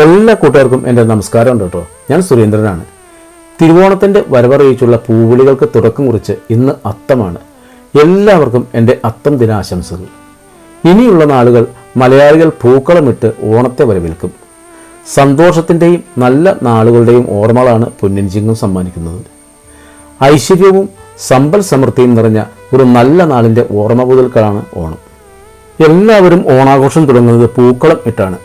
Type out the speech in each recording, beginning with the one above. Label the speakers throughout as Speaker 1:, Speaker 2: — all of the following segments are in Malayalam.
Speaker 1: എല്ലാ കൂട്ടുകാർക്കും എന്റെ നമസ്കാരം ഉണ്ട് കേട്ടോ. ഞാൻ സുരേന്ദ്രനാണ്. തിരുവോണത്തിന്റെ വരവറിയിച്ചുള്ള പൂവിളികൾക്ക് തുടക്കം കുറിച്ച് ഇന്ന് അത്തമാണ്. എല്ലാവർക്കും എന്റെ അത്തം ദിനാശംസകൾ. ഇനിയുള്ള നാളുകൾ മലയാളികൾ പൂക്കളമിട്ട് ഓണത്തെ വരവേൽക്കും. സന്തോഷത്തിന്റെയും നല്ല നാളുകളുടെയും ഓർമ്മകളാണ് പൊന്നിൻ ചിങ്ങം സമ്മാനിക്കുന്നത്. ഐശ്വര്യവും സമ്പൽ സമൃദ്ധിയും നിറഞ്ഞ ഒരു നല്ല നാളിന്റെ ഓർമ്മ പുതൽക്കളാണ് ഓണം. എല്ലാവരും ഓണാഘോഷം തുടങ്ങുന്നത് പൂക്കളം ഇട്ടാണ്.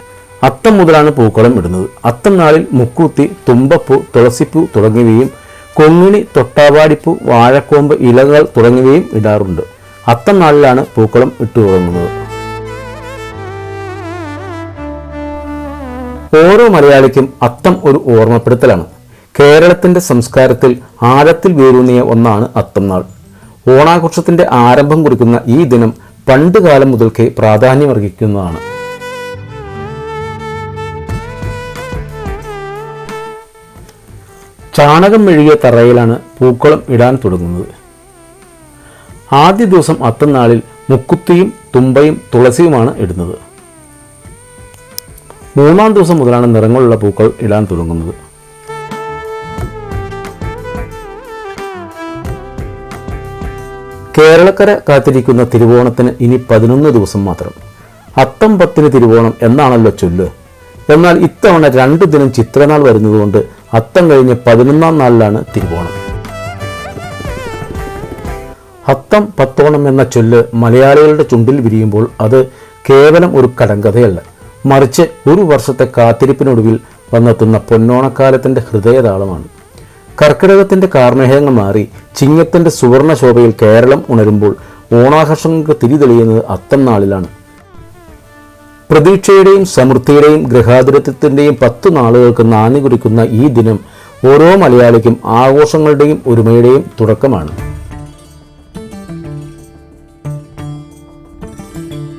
Speaker 1: അത്തം മുതലാണ് പൂക്കളം ഇടുന്നത്. അത്തം നാളിൽ മുക്കൂത്തി തുമ്പപ്പൂ തുളസിപ്പൂ തുടങ്ങിയവയും കൊങ്ങിണി തൊട്ടാവാടിപ്പൂ വാഴക്കോമ്പ് ഇലകൾ തുടങ്ങിയവയും ഇടാറുണ്ട്. അത്തം നാളിലാണ് പൂക്കളം ഇട്ടു തുടങ്ങുന്നത്. ഓരോ മലയാളിക്കും അത്തം ഒരു ഓർമ്മപ്പെടുത്തലാണ്. കേരളത്തിന്റെ സംസ്കാരത്തിൽ ആഴത്തിൽ വേരൂന്നിയ ഒന്നാണ് അത്തം നാൾ. ഓണാഘോഷത്തിന്റെ ആരംഭം കുറിക്കുന്ന ഈ ദിനം പണ്ടുകാലം മുതൽക്കേ പ്രാധാന്യമർഹിക്കുന്നതാണ്. ചാണകം മെഴുകിയ തറയിലാണ് പൂക്കളം ഇടാൻ തുടങ്ങുന്നത്. ആദ്യ ദിവസം അത്തനാളിൽ മുക്കുത്തിയും തുമ്പയും തുളസിയുമാണ് ഇടുന്നത്. മൂന്നാം ദിവസം മുതലാണ് നിറങ്ങളുള്ള പൂക്കൾ ഇടാൻ തുടങ്ങുന്നത്. കേരളക്കര കാത്തിരിക്കുന്ന തിരുവോണത്തിന് ഇനി പതിനൊന്ന് ദിവസം മാത്രം. അത്തം പത്തിന് തിരുവോണം എന്നാണല്ലോ ചൊല്ല്. എന്നാൽ ഇത്തവണ രണ്ടു ദിനം ചിത്രനാൾ വരുന്നതുകൊണ്ട് അത്തം കഴിഞ്ഞ് പതിനൊന്നാം നാളിലാണ് തിരുവോണം. അത്തം പത്തോണം എന്ന ചൊല്ല് മലയാളികളുടെ ചുണ്ടിൽ വിരിയുമ്പോൾ അത് കേവലം ഒരു കടങ്കഥയല്ല. മറിച്ച് ഒരു വർഷത്തെ കാത്തിരിപ്പിനൊടുവിൽ വന്നെത്തുന്ന പൊന്നോണക്കാലത്തിന്റെ ഹൃദയതാളമാണ്. കർക്കിടകത്തിന്റെ കാർമേഹങ്ങൾ മാറി ചിങ്ങത്തിന്റെ സുവർണ ശോഭയിൽ കേരളം ഉണരുമ്പോൾ ഓണാഘോഷങ്ങൾക്ക് തിരിതെളിയുന്നത് അത്തം നാളിലാണ്. പ്രതീക്ഷയുടെയും സമൃദ്ധിയുടെയും ഗൃഹാതുരത്വത്തിന്റെയും പത്തു നാളുകൾക്ക് നാന്ദി കുറിക്കുന്ന ഈ ദിനം ഓരോ മലയാളിക്കും ആഘോഷങ്ങളുടെയും ഒരുമയുടെയും തുടക്കമാണ്.